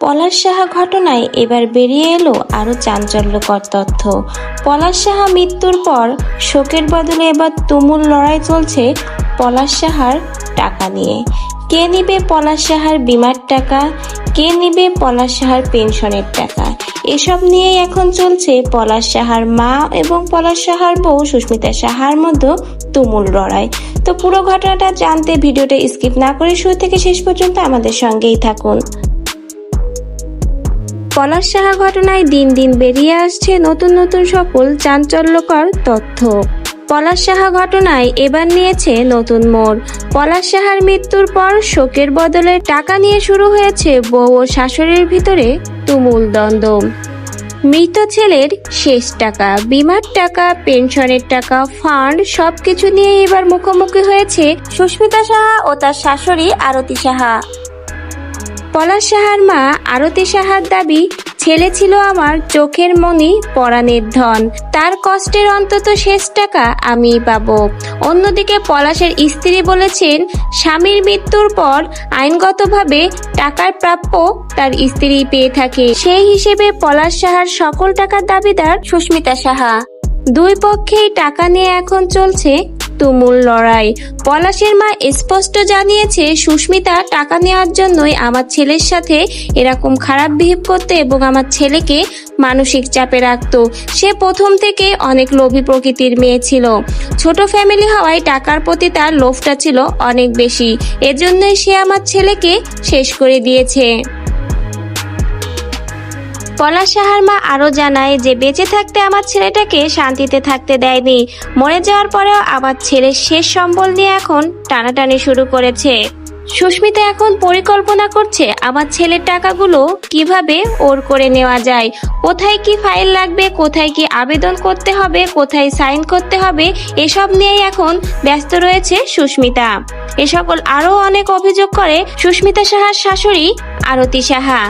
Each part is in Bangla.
পলাশ সাহা ঘটনায় এবার বেরিয়ে এলো আরও চাঞ্চল্যকর তথ্য। পলাশ সাহা মৃত্যুর পর শোকের বদলে এবার তুমুল লড়াই চলছে পলাশ সাহার টাকা নিয়ে। কে নিবে পলাশ সাহার বিমার টাকা? কে নিবে পলাশ সাহার পেনশনের টাকা? এসব নিয়েই এখন চলছে পলাশ সাহার মা এবং পলাশ সাহার বউ সুস্মিতা সাহার মধ্যে তুমুল লড়াই। তো পুরো ঘটনাটা জানতে ভিডিওটা স্কিপ না করে শুরু থেকে শেষ পর্যন্ত আমাদের সঙ্গেই থাকুন। পলাশ সাহা ঘটনায় দিন দিন বেরিয়ে আসছে নতুন নতুন সকল চাঞ্চল্যকর তথ্য। পলাশ সাহা ঘটনায় এবার নিয়েছে নতুন মোড়। পলাশ সাহার মৃত্যুর পর শোকের বদলে টাকা নিয়ে শুরু হয়েছে বউ ও শাশুড়ির ভিতরে তুমুল দ্বন্দ্ব। মৃত ছেলের শেষ টাকা, বিমার টাকা, পেনশনের টাকা, ফান্ড সবকিছু নিয়ে এবার মুখোমুখি হয়েছে সুস্মিতা সাহা ও তার শাশুড়ি আরতি সাহা। পলাশ সাহার মা আরতি সাহার দাবি, ছেলে ছিল আমার চোখের মনি পরাণের ধন। তার কষ্টের অন্তত শেষ টাকা আমি পাবো। অন্যদিকে পলাশের স্ত্রী বলেছেন, স্বামীর মৃত্যুর পর আইনগতভাবে টাকার প্রাপ্য তার স্ত্রী পেয়ে থাকে। সেই হিসেবে পলাশ সাহার সকল টাকার দাবিদার সুস্মিতা সাহা। দুই পক্ষেই টাকা নিয়ে এখন চলছে তুমুল লড়াই। পলাশের মা স্পষ্ট জানিয়েছে, সুস্মিতা, টাকা নেওয়ার জন্যই আমার ছেলের সাথে এরকম খারাপ বিহেভ করতে এবং আমার ছেলেকে মানসিক চাপে রাখতো। সে প্রথম থেকে অনেক লোভী প্রকৃতির মেয়ে ছিল। ছোট ফ্যামিলি হওয়ায় টাকার প্রতি তার লোভটা ছিল অনেক বেশি। এজন্যই সে আমার ছেলেকে শেষ করে দিয়েছে। পলাশ সাহার মা আরও জানায় যে, বেঁচে থাকতে আমার ছেলেটাকে শান্তিতে থাকতে দেয়নি। মরে যাওয়ার পরেও আমার ছেলের শেষ সম্বল নিয়ে এখন টানাটানি শুরু করেছে। সুস্মিতা এখন পরিকল্পনা করছে আমার ছেলের টাকাগুলো কীভাবে ওর করে নেওয়া যায়, কোথায় কি ফাইল লাগবে, কোথায় কি আবেদন করতে হবে, কোথায় সাইন করতে হবে, এসব নিয়েই এখন ব্যস্ত রয়েছে সুস্মিতা। এ সকল আরও অনেক অভিযোগ করে সুস্মিতা সাহার শাশুড়ি আরতি সাহা।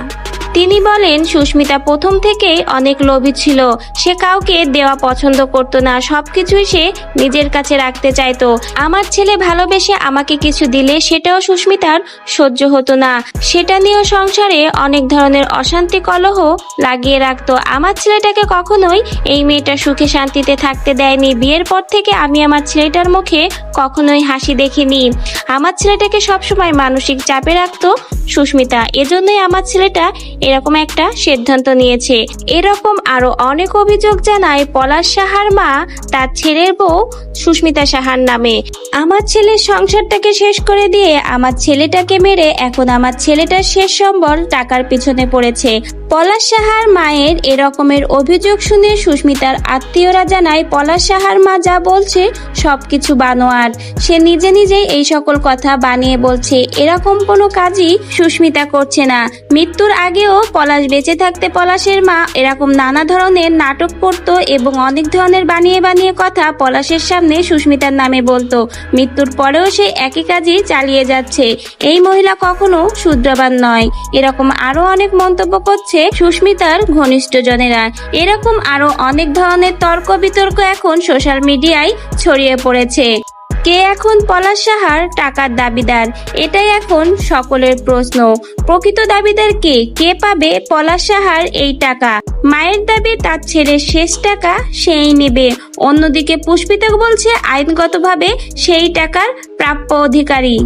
তিনি বলেন, সুস্মিতা প্রথম থেকেই অনেক লোভী ছিল। সে কাউকে দেওয়া পছন্দ করত না। সবকিছুই সে নিজের কাছে রাখতে চাইতো। আমার ছেলে ভালোবেসে আমাকে কিছু দিলে সেটাও সুস্মিতার সহ্য হতো না। সেটা নিয়েও সংসারে অনেক ধরনের অশান্তি কলহ লাগিয়ে রাখতো। আমার ছেলেটাকে কখনোই এই মেয়েটা সুখে শান্তিতে থাকতে দেয়নি। বিয়ের পর থেকে আমি আমার ছেলেটার মুখে কখনোই হাসি দেখিনি। আমার ছেলেটাকে সবসময় মানসিক চাপে রাখতো সুস্মিতা। এজন্যই আমার ছেলেটা এরকম একটা সিদ্ধান্ত নিয়েছে। এরকম আরও অনেক অভিযোগ জানায় পলাশ সাহার মা, তার ছেলের বউ সুস্মিতা সাহার নামে। আমার ছেলের সংসারটাকে শেষ করে দিয়ে আমার ছেলেটাকে মেরে এখন আমার ছেলেটার শেষ সম্বল টাকার পিছনে পড়েছে। পলাশ সাহার মায়ের এরকমের অভিযোগ শুনে সুস্মিতার আত্মীয়রা জানায়, পলাশ সাহার মা যা বলছে সবকিছু বানোয়ার। সে নিজে নিজেই এই সকল কথা বানিয়ে বলছে। এরকম কোনো কাজই সুস্মিতা করছে না। মৃত্যুর আগেও পলাশ বেঁচে থাকতে পলাশের মা এরকম নানা ধরনের নাটক করতো এবং অনেক ধরনের বানিয়ে বানিয়ে কথা পলাশের সামনে সুস্মিতার নামে বলতো। মৃত্যুর পরেও সে একই কাজই চালিয়ে যাচ্ছে। এই মহিলা কখনো শুদ্রবান নয়। এরকম আরও অনেক মন্তব্য করছে সুস্মিতার ঘনিষ্ঠজনেরা। এরকম আরও অনেক ধরনের তর্ক বিতর্ক এখন সোশ্যাল মিডিয়ায় ছড়িয়ে পড়েছে। কে এখন পলাশ সাহার টাকার দাবিদার? এটাই এখন সকলের প্রশ্ন। প্রকৃত দাবিদার কে? কে পাবে পলাশ সাহার এই টাকা? মায়ের দাবি, তার ছেলের শেষ টাকা সেই নেবে। অন্যদিকে পুষ্পিতা বলছে, আইনগতভাবে সেই টাকার প্রাপ্য অধিকারী।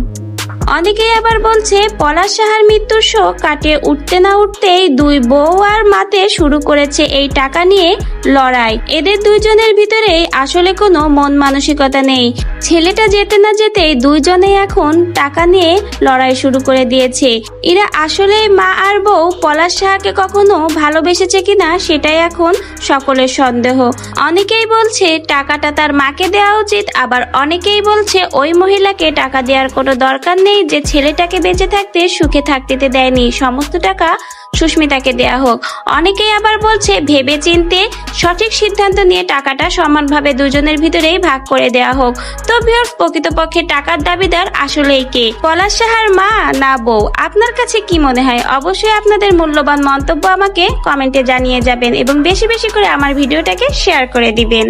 অনেকেই আবার বলছে, পলাশ সাহার মৃত্যুর শোক কাটিয়ে উঠতে না উঠতেই দুই বউ আর মাতে শুরু করেছে এই টাকা নিয়ে লড়াই। এদের দুইজনের ভিতরেই আসলে কোনো মন মানসিকতা নেই। ছেলেটা যেতে না যেতেই দুইজনেই এখন টাকা নিয়ে লড়াই শুরু করে দিয়েছে। এরা আসলে মা আর বউ পলাশ সাহাকে কখনো ভালোবেসেছে কিনা সেটাই এখন সকলের সন্দেহ। অনেকেই বলছে, টাকাটা তার মাকে দেওয়া উচিত। আবার অনেকেই বলছে, ওই মহিলাকে টাকা দেওয়ার কোনো দরকার নেই যে ছেলেটাকে বেঁচে থাকতে, সুখে থাকতে দেয়নি। সমস্ত টাকা সুস্মিতাকে দেয়া হোক। অনেকেই আবার বলছে ভেবে চিনতে সঠিক সিদ্ধান্ত নিয়ে টাকাটা সমানভাবে দুজনের ভিতরেই ভাগ করে দেয়া হোক। তো ভিউয়ার্স প্রকৃতপক্ষে টাকার দাবিদার আসলেই কে? পলাশ সাহার মা না বউ? আপনার কাছে কি মনে হয়? অবশ্যই আপনাদের মূল্যবান মন্তব্য আমাকে কমেন্টে জানিয়ে যাবেন এবং বেশি বেশি করে আমার ভিডিওটাকে শেয়ার করে দিবেন।